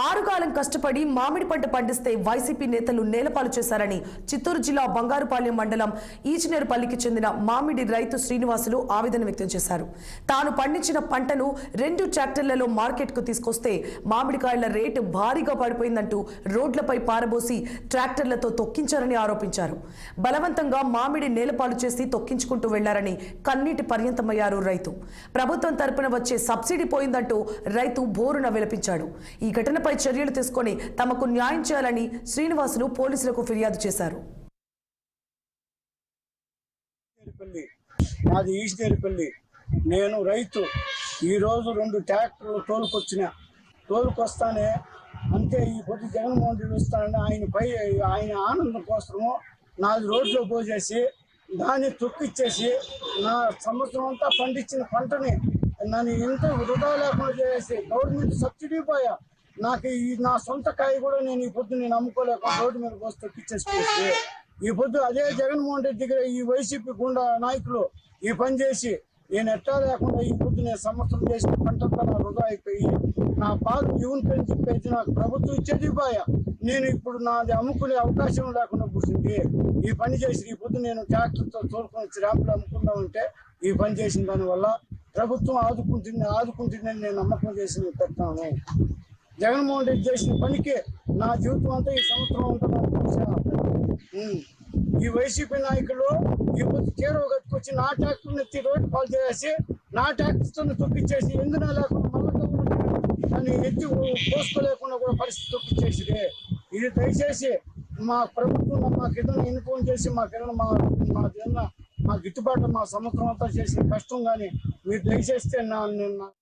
ఆరుగాలం కష్టపడి మామిడి పంట పండిస్తే వైసీపీ నేతలు నేలపాలు చేశారని చిత్తూరు జిల్లా బంగారుపాలెం మండలం ఈచినేరుపల్లికి చెందిన మామిడి రైతు శ్రీనివాసులు ఆవేదన వ్యక్తం చేశారు. తాను పండించిన పంటను రెండు ట్రాక్టర్లలో మార్కెట్కు తీసుకొస్తే మామిడికాయల రేటు భారీగా పడిపోయిందంటూ రోడ్లపై పారబోసి ట్రాక్టర్లతో తొక్కించారని ఆరోపించారు. బలవంతంగా మామిడి నేలపాలు చేసి తొక్కించుకుంటూ వెళ్ళారని కన్నీటి పర్యంతమయ్యారు రైతు. ప్రభుత్వం తరపున వచ్చే సబ్సిడీ పోయిందంటూ రైతు బోరున విలపించాడు. ఈ ఘటన ఘటనపై చర్యలు తీసుకొని తమకు న్యాయం చేయాలని శ్రీనివాసులు పోలీసులకు ఫిర్యాదు చేశారు. ఈశ్వరిపల్లి ఈశ్వరిపల్లి నేను రైతు. ఈరోజు రెండు ట్రాక్టర్లు తోలుకొచ్చిన. తోలుకొస్తానే అంతే ఈ పొద్దు జగన్మోహన్ రెడ్డి వస్తానని ఆయన పై ఆయన ఆనందం కోసము నాలుగు రోడ్లు పోసేసి దాన్ని తొక్కిచ్చేసి నా సంవత్సరం అంతా పండించిన పంటని నన్ను ఇంత వృధా లేకుండా చేసి గవర్నమెంట్ సబ్సిడీ పోయా. నాకు ఈ నా సొంత కాయ కూడా నేను ఈ పొద్దు నేను అమ్ముకోలేక రోడ్డు మీద పోసి తొక్కిచ్చేసి ఈ పొద్దు అదే జగన్మోహన్ రెడ్డి దగ్గర ఈ వైసీపీ గుండా నాయకులు ఈ పని చేసి నేను ఎట్టా లేకుండా ఈ పొద్దు నేను సంవత్సరం చేసిన పంటంతా నా వృధా అయిపోయి నా పాలు యూన్ పెంచి పెంచి నాకు ప్రభుత్వం ఇచ్చేది బాయ. నేను ఇప్పుడు నాది అమ్ముకునే అవకాశం లేకుండా కూర్చుంది ఈ పని చేసి ఈ పొద్దు నేను ట్రాక్టర్తో తోలుకొని వచ్చి ర్యాంపులు అమ్ముకుంటా ఉంటే ఈ పని చేసిన దానివల్ల ప్రభుత్వం ఆదుకుంటుంది ఆదుకుంటుందని నేను నమ్మకం చేసి నేను పెడతాను. జగన్మోహన్ రెడ్డి చేసిన పనికి నా జీవితం అంతా ఈ సంవత్సరం అంతా ఈ వైసీపీ నాయకులు ఈ పొద్దు చీరవ కట్టుకొచ్చి నా ట్రాక్టర్ ఎత్తి రోడ్డు పాలు చేసి నా ట్రాక్టర్తో తొక్కిచ్చేసి ఎందున లేకుండా దాన్ని ఎత్తి పోసుకోలేకుండా కూడా పరిస్థితి తొక్కిచ్చేసింది. ఇది దయచేసి మా ప్రభుత్వం మాకు ఏదైనా ఇన్ఫోన్ చేసి మా ఏదైనా మా మాకు మా గిట్టుబాటు మా సంవత్సరం అంతా చేసిన కష్టం కానీ మీరు దయచేస్తే నా నా-